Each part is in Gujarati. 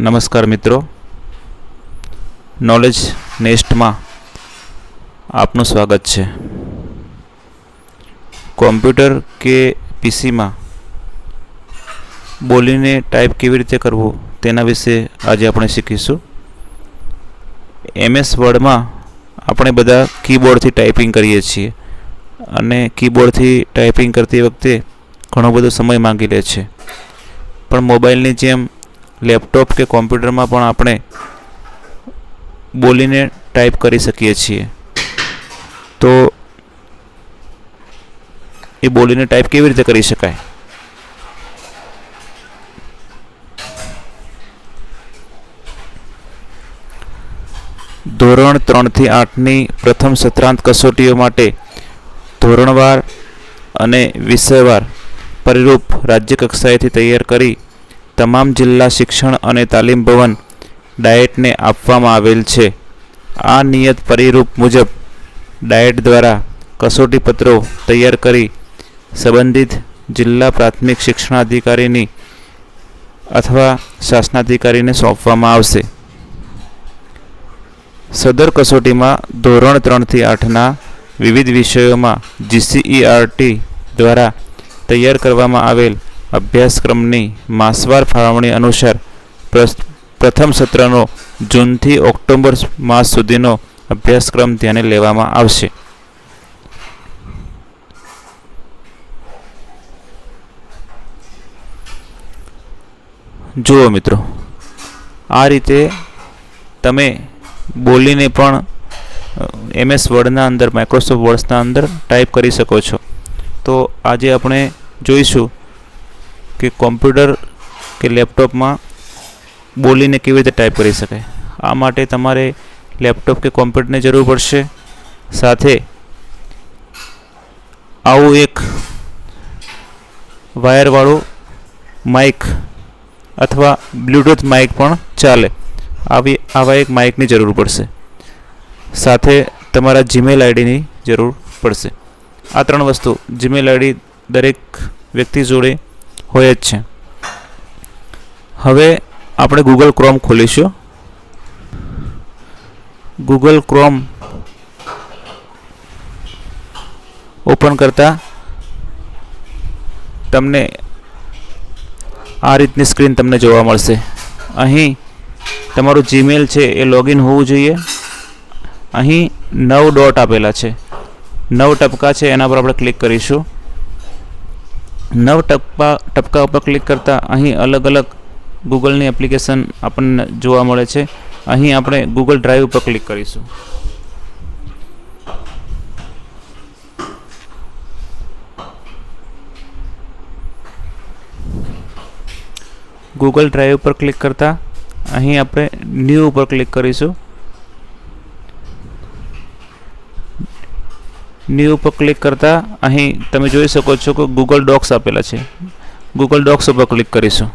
નમસ્કાર મિત્રો. નોલેજ નેસ્ટમાં આપનું સ્વાગત છે. કોમ્પ્યુટર કે પીસીમાં બોલીને ટાઈપ કેવી રીતે કરવું તેના વિશે આજે આપણે શીખીશું. એમએસ વર્ડમાં આપણે બધા કીબોર્ડથી ટાઈપિંગ કરીએ છીએ અને કીબોર્ડથી ટાઈપિંગ કરતી વખતે ઘણો બધો સમય માંગી લે છે. પણ મોબાઈલની જેમ લેપટોપ કે કોમ્પ્યુટરમાં પણ આપણે બોલીને ટાઈપ કરી શકીએ છીએ. તો એ બોલીને ટાઈપ કેવી રીતે કરી શકાય? ધોરણ ત્રણથી આઠની પ્રથમ સત્રાંત કસોટીઓ માટે ધોરણવાર અને વિષયવાર પરિરૂપ રાજ્ય કક્ષાએથી તૈયાર કરી તમામ જિલ્લા શિક્ષણ અને તાલીમ ભવન ડાયેટને આપવામાં આવેલ છે. આ નિયત પરિરૂપ મુજબ ડાયટ દ્વારા કસોટી પત્રો તૈયાર કરી સંબંધિત જિલ્લા પ્રાથમિક શિક્ષણાધિકારીની અથવા શાસનાધિકારીને સોંપવામાં આવશે. સદર કસોટીમાં ધોરણ ત્રણથી આઠના વિવિધ વિષયોમાં જીસીઈઆરટી દ્વારા તૈયાર કરવામાં આવેલ અભ્યાસક્રમની માસવાર ફાળવણી અનુસાર પ્રથમ સત્રનો જૂનથી ઓક્ટોબર માસ સુધીનો અભ્યાસક્રમ ધ્યાને લેવામાં આવશે. જુઓ મિત્રો, આ રીતે તમે બોલીને પણ એમએસ વર્ડના અંદર, માઇક્રોસોફ્ટ વર્ડ્સના અંદર ટાઈપ કરી શકો છો. તો આજે આપણે જોઈશું કે કોમ્પ્યુટર કે લેપટોપમાં બોલીને કેવી રીતે ટાઈપ કરી શકાય? આ માટે તમારે લેપટોપ કે કોમ્પ્યુટરની જરૂર પડશે. સાથે આવું એક વાયરવાળું માઇક અથવા બ્લૂટૂથ માઇક પણ ચાલે. આવી, આવા એક માઇકની જરૂર પડશે. સાથે તમારા જીમેલ આઈડીની જરૂર પડશે. આ ત્રણ વસ્તુ, જીમેલ આઈડી દરેક વ્યક્તિ જોડે હોય જ છે. હવે આપણે ગૂગલ ક્રોમ ખોલીશું. ગૂગલ ક્રોમ ઓપન કરતા તમને આ રીતની સ્ક્રીન તમને જોવા મળશે. અહીં તમારું જીમેલ છે એ લોગિન હોવું જોઈએ. અહીં નવ ડોટ આપેલા છે. નવ ટપકા છે, એના પર આપણે ક્લિક કરીશું. નવ ટપકા ટપકા ઉપર ક્લિક કરતાં અહીં અલગ અલગ ગૂગલની એપ્લિકેશન આપણને જોવા મળે છે. અહીં આપણે ગૂગલ ડ્રાઈવ ઉપર ક્લિક કરીશું. ગૂગલ ડ્રાઈવ ઉપર ક્લિક કરતાં અહીં આપણે ન્યૂ ઉપર ક્લિક કરીશું. ન્યૂ ઉપર ક્લિક કરતાં અહીં તમે જોઈ શકો છો કે ગૂગલ ડોક્સ આપેલા છે. ગૂગલ ડોક્સ ઉપર ક્લિક કરીશું.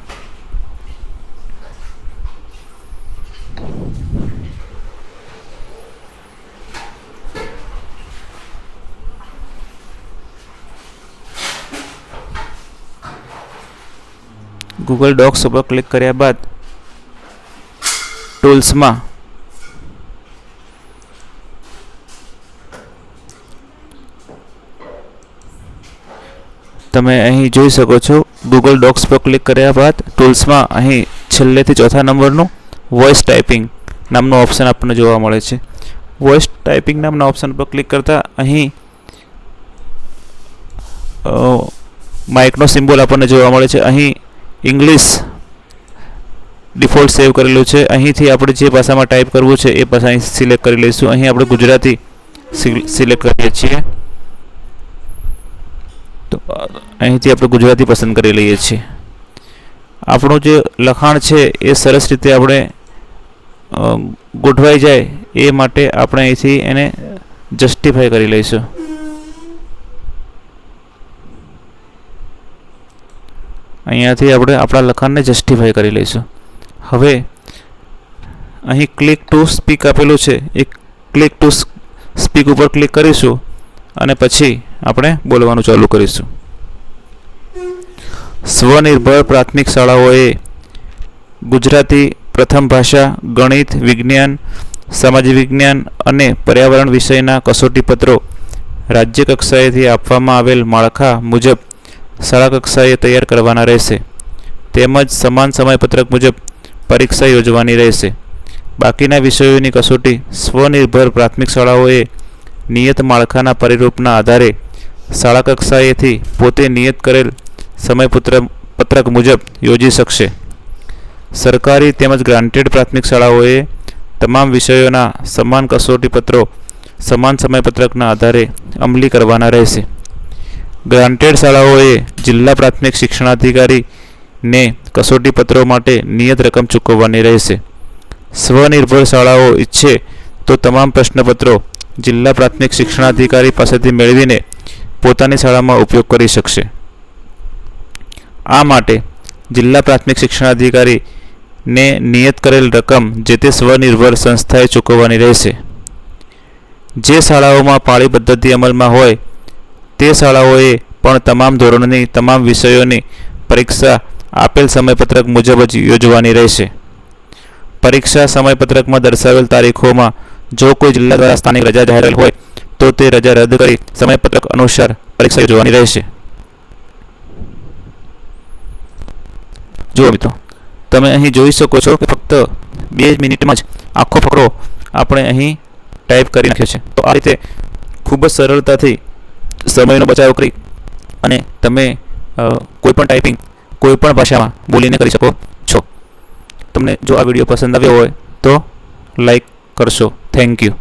ગૂગલ ડોક્સ ઉપર ક્લિક કર્યા બાદ ટૂલ્સમાં તમે અહીં જોઈ શકો છો ગૂગલ ડોક્સ પર ક્લિક કર્યા બાદ ટૂલ્સમાં અહીં છેલ્લેથી ચોથા નંબરનું વોઇસ ટાઈપિંગ નામનું ઓપ્શન આપણને જોવા મળે છે. વોઇસ ટાઈપિંગ નામના ઓપ્શન પર ક્લિક કરતાં અહીં માઇકનો સિમ્બોલ આપણને જોવા મળે છે. અહીં ઇંગ્લિશ ડિફોલ્ટ સેવ કરેલું છે. અહીંથી આપણે જે ભાષામાં ટાઈપ કરવું છે એ ભાષા અહીં સિલેક્ટ કરી લઈશું. અહીં આપણે ગુજરાતી સિલેક્ટ કરીએ છીએ. અહીંથી આપણે ગુજરાતી પસંદ કરી લઈએ છીએ. આપણું જે લખાણ છે એ સરસ રીતે આપણે ગોઠવાઈ જાય એ માટે આપણે અહીંથી એને જસ્ટિફાઈ કરી લઈશું. અહીંયાથી આપણે આપણા લખાણને જસ્ટિફાઈ કરી લઈશું. હવે, અહીં ક્લિક ટુ સ્પીક આપેલું છે. એ ક્લિક ટુ સ્પીક ઉપર ક્લિક કરીશું. અને પછી આપણે બોલવાનું ચાલુ કરીશું. સ્વનિર્ભર પ્રાથમિક શાળાઓએ ગુજરાતી પ્રથમ ભાષા, ગણિત, વિજ્ઞાન, સમાજ વિજ્ઞાન અને પર્યાવરણ વિષયના કસોટી પત્રો રાજ્ય કક્ષાએથી આપવામાં આવેલ માળખા મુજબ શાળા કક્ષાએ તૈયાર કરવાના રહેશે. તેમજ સમાન સમયપત્રક મુજબ પરીક્ષા યોજવાની રહેશે. બાકીના વિષયોની કસોટી સ્વનિર્ભર પ્રાથમિક શાળાઓએ નિયત માળખાના પરિરૂપના આધારે શાળા કક્ષાએથી પોતે નિયત કરેલ સમયપત્ર, પત્રક મુજબ યોજી શકશે. સરકારી તેમજ ગ્રાન્ટેડ પ્રાથમિક શાળાઓએ તમામ વિષયોના સમાન કસોટી પત્રો સમાન સમયપત્રકના આધારે અમલી કરવાના રહેશે. ગ્રાન્ટેડ શાળાઓએ જિલ્લા પ્રાથમિક શિક્ષણાધિકારીને કસોટી પત્રો માટે નિયત રકમ ચૂકવવાની રહેશે. સ્વનિર્ભર શાળાઓ ઈચ્છે તો તમામ પ્રશ્નપત્રો જિલ્લા પ્રાથમિક શિક્ષણાધિકારી પાસેથી મેળવીને પોતાની શાળામાં ઉપયોગ કરી શકશે. આ માટે જિલ્લા પ્રાથમિક શિક્ષણાધિકારીને નિયત કરેલ રકમ જે તે સ્વનિર્ભર સંસ્થાએ ચૂકવવાની રહેશે. જે શાળાઓમાં પાળી પદ્ધતિ અમલમાં હોય, તે શાળાઓએ પણ તમામ ધોરણની, તમામ વિષયોની પરીક્ષા આપેલ સમયપત્રક મુજબ જ યોજવાની રહેશે. પરીક્ષા સમયપત્રકમાં દર્શાવેલ તારીખોમાં જો કોઈ જિલ્લા દ્વારા સ્થાનિક રજા જાહેર હોય, તો તે રજા રદ કરી સમયપત્રક અનુસાર પરીક્ષા યોજવાની રહેશે. જુઓ મિત્રો, તમે અહીં જોઈ શકો છો કે ફક્ત બે મિનિટમાં જ આખો ફકરો આપણે અહીં ટાઈપ કરી નાખ્યો છે. તો આ રીતે ખૂબ જ સરળતાથી સમયનો બચાવ કરી અને તમે કોઈપણ કોઈ પણ ટાઈપિંગ કોઈ પણ ભાષામાં બોલીને કરી શકો છો. તમને જો આ વીડિયો પસંદ આવ્યો હોય, તો લાઈક કરશો. Thank you